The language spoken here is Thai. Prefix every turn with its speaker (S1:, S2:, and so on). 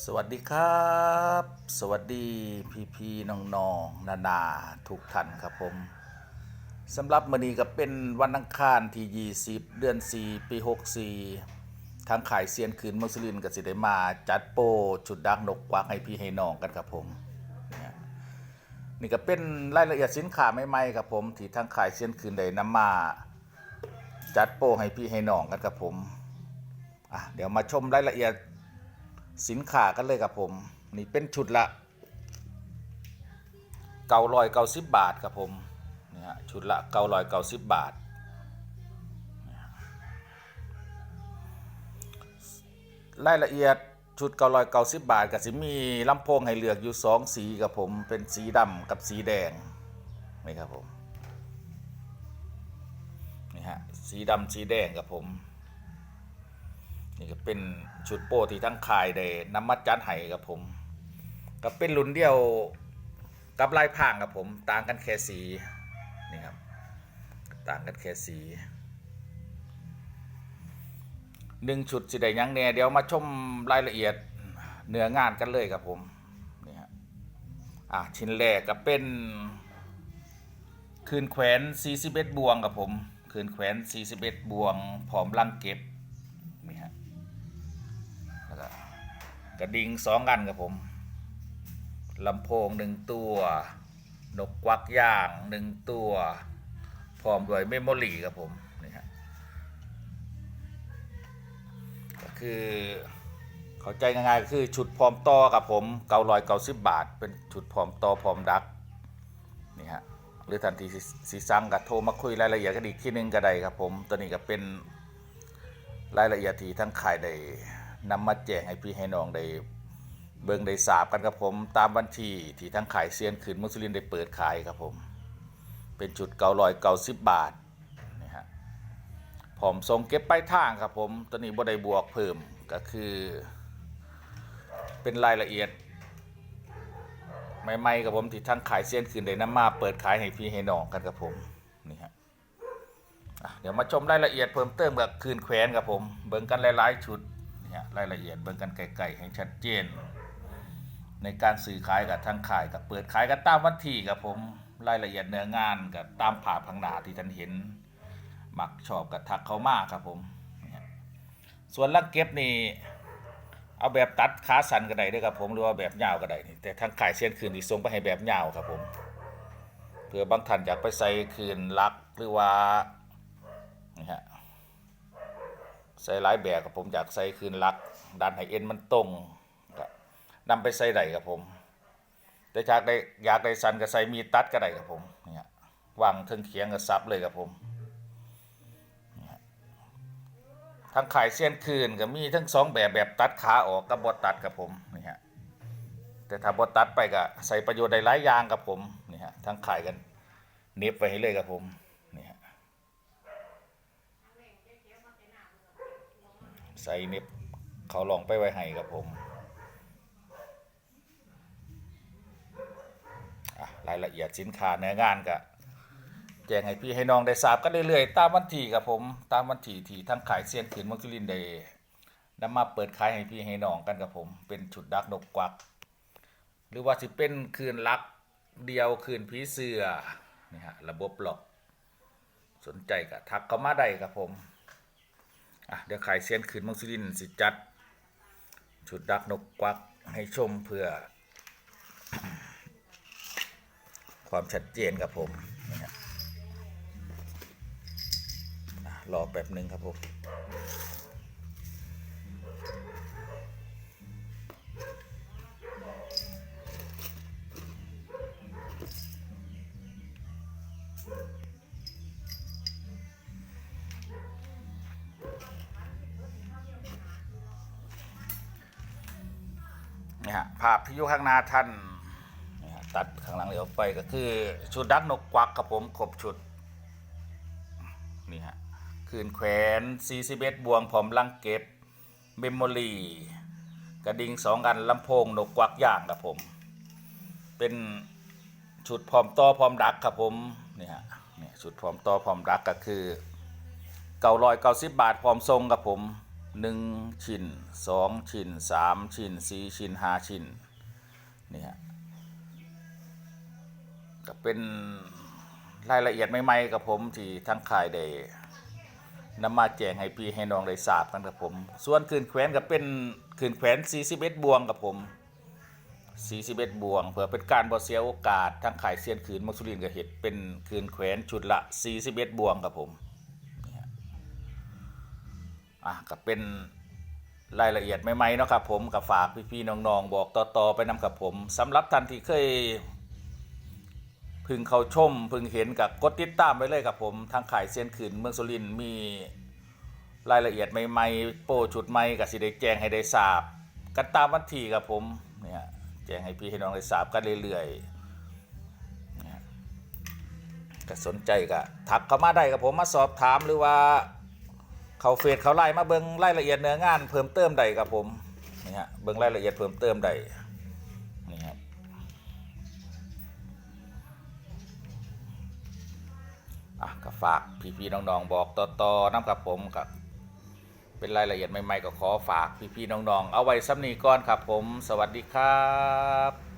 S1: สวัสดีครับ สวัสดีพี่พี่ๆน้องนานาทุกท่านครับผมสำหรับมื้อนี้ก็เป็นวันอังคารที่ 20 เดือน 4 ปี 64 ทางขายเซียนคืนเมืองสุรินทร์ก็สิได้มาจัดโปชุดดักนกกวักให้พี่ให้น้องกันครับผมนี่ก็เป็นรายละเอียดสินค้าใหม่ๆครับผมที่ทางขายเซียนคืนได้นำมาจัดโปให้พี่ให้น้องกันครับผมอะเดี๋ยวมาชมรายละเอียด สินค้ากันเลยครับผม นี่เป็นชุดละเก้าร้อยเก้าสิบบาทครับผมนี่ฮะชุดละเก้าร้อยเก้าสิบบาท รายละเอียดชุดเก้าร้อยเก้าสิบบาทก็สิมีลำโพงให้เลือกอยู่สองสีครับผมเป็นสีดำกับสีแดงนี่ครับผมนี่ฮะสีดำสีแดงครับผม นี่ก็เป็นชุดโปรที่ทั้งขายได้น้ำมาจัดให้กับผม ก็เป็นรุ่นเดียวกับลายพรางกับผม ต่างกันแค่สีนี่ครับต่างกันแค่สีหนึ่งชุดสิได้หยังแน่เดี๋ยวมาชมรายละเอียดเนื้องานกันเลยครับผมนี่ฮะอะชิ้นแรกก็เป็นคืนแขวน41บวงกับผมคืนแขวน41บวงพร้อมลังเก็บนี่ฮะ แล้วก็ กระดิ่งสองอันครับผมลำโพงหนึ่งตัวนกกวักย่างหนึ่งตัวพร้อมด้วยเมมโมรี่ครับผมนี่ฮะก็คือเข้าใจง่ายๆคือชุดพร้อมต่อครับผมเก้าร้อยเก้าสิบบาท เป็นชุดพร้อมต่อพร้อมดักนี่ฮะหรือทันทีสีสั่งก็โทรมาคุยรายละเอียดกันอีกที่นึงก็ได้ครับผมตัวนี้ก็เป็นรายละเอียดที่ทั้งขายได้ นำมาแจ้งให้พี่ให้น้องได้เบิ่งได้ทราบกันครับผมตามวันที่ที่ทั้งขายเซียนขืนมุสลินได้เปิดขายครับผม เป็นจุดเก้าร้อยเก้าสิบบาทนี่ฮะผมส่งเก็บไปทางครับผมตัวนี้บ่ได้บวกเพิ่มก็คือ เป็นรายละเอียดใหม่ๆครับผมที่ทั้งขายเซียนขืนได้นำมาเปิดขายให้พี่ให้น้องกันครับผมนี่ฮะอะเดี๋ยวมาชมรายละเอียดเพิ่มเติมกับคืนแขวนครับผม เบิ่งกันหลายๆชุด เนี่ยรายละเอียดเบิ่งกันไกลๆให้ชัดเจน ในการซื้อขายกับทางขายกับเปิดขายกันตามวันที่กับผมรายละเอียดเนื้องานกับตามผ่าพังหนาที่ท่านเห็น มักชอบกับทักเขามากครับผมส่วนลักเก็บนี่เอาแบบตัดขาสันก็ได้ด้วยครับผมหรือว่าแบบยาวก็ได้นี่แต่ทางขายเส้นคืนที่ส่งไปให้แบบยาวครับผมเพื่อบางท่านอยากไปใส่คืนลักหรือว่านี่ฮะ ใส่หลายแบบกับผมอยากใส่คืนลัก ดันให้เอ็นมันตรงก็นำไปใส่ได้ครับผม แต่จากได้อยากได้สันก็ใส่มีตัดก็ได้ครับผมเนี่ฮะวางเทิงเคียงกับซับเลยครับผมนี่ฮะทั้งขายเส้นคืนก็มีทั้งสองแบบแบบตัดขาออกกับบดตัดครับผมนี่ฮะแต่ถ้าบดตัดไปก็ใส่ประโยชน์ได้หลายอย่างครับผมนี่ฮะทั้งขายกันเน็บไว้ให้เลยครับผมนี่ฮะ ใส่เน็บเขาลองไปไว้ให้ครับผมรายละเอียดสินค้าเนื้องานก็แจ้งให้พี่ให้น้องได้ทราบกันเรื่อยๆ ตามวันที่ครับผม ตามวันที่ที่ทั้งขายเซียนขืนมังคุลินได้นำมาเปิดขายให้พี่ให้น้องกันครับผม เป็นชุดดักนกกวัก หรือว่าสิเป็นคืนลักเดียวคืนผีเสือนี่ฮะระบบหลอกสนใจก็ทักเข้ามาได้ครับผม อะเดี๋ยวขายเซียนคืนมังสุรินสิจัดชุดดักนกกวักให้ชมเพื่อ ความชัดเจนครับผมนี่ฮะอะรอแป๊บหนึ่งครับผม นี่ฮะภาพที่อยู่ข้างหน้าท่านตัดข้างหลังเลยออกไปก็คือ ชุดดักนกกวักครับผมครบชุดนี่ฮะคืนแขวน41บวงพร้อมลังเก็บเมมโมรี่กระดิ่งสองอันลำโพงนกกวักย่างครับผม เป็นชุดพร้อมต่อพร้อมดักครับผมนี่ฮะนี่ชุดพร้อมต่อพร้อมดักก็คือ990บาทพร้อมทรงครับผม หนึ่งชิ้นสองชิ้นสามชิ้นสี่ชิ้นห้าชิ้นนี่ฮะก็เป็นรายละเอียดใหม่ๆกับผมที่ทั้งขายได้นำมาแจ้งให้พี่ให้น้องได้ทราบกันกับผม ส่วนคืนแขวนก็เป็นคืนแขวน41บวงกับผม41บวง เพื่อเป็นการบ่เสียโอกาสทั้งขายเซียนคืนมักสุรินทร์ก็เห็ดเป็นคืนแขวนชุดละ41บวงกับผม อะก็เป็นรายละเอียดใหม่ๆเนาะครับผมกับฝากพี่ๆน้องๆบอกต่อๆไปนำกับผมสำหรับท่านที่เคย พึงเขาชม พึงเห็นกับกดติดตามไว้เลยครับผมทางขายเซียนขืนเมืองสุรินมีรายละเอียดใหม่ๆ โปรชุดใหม่กับสิได้แจ้งให้ได้ทราบกันตามวันที่ครับผมเนี่ยแจ้งให้พี่ให้น้องได้ทราบกันเรื่อยๆเนี่ยก็สนใจก็ทักเข้ามาได้ครับผมมาสอบถามหรือว่า เขาเฟซเขาไล่มาเบิ่งรายละเอียดเนื้องานเพิ่มเติมได้ครับผมนี่ฮะเบิ่งรายละเอียดเพิ่มเติมได้นี่ครับอะก็ฝากพี่ๆน้องๆบอกต่อๆน้ำกับผมกับเป็นรายละเอียดใหม่ๆก็ขอฝากพี่ๆน้องๆเอาไว้ซ้ำนี้ก่อนครับผม สวัสดีครับ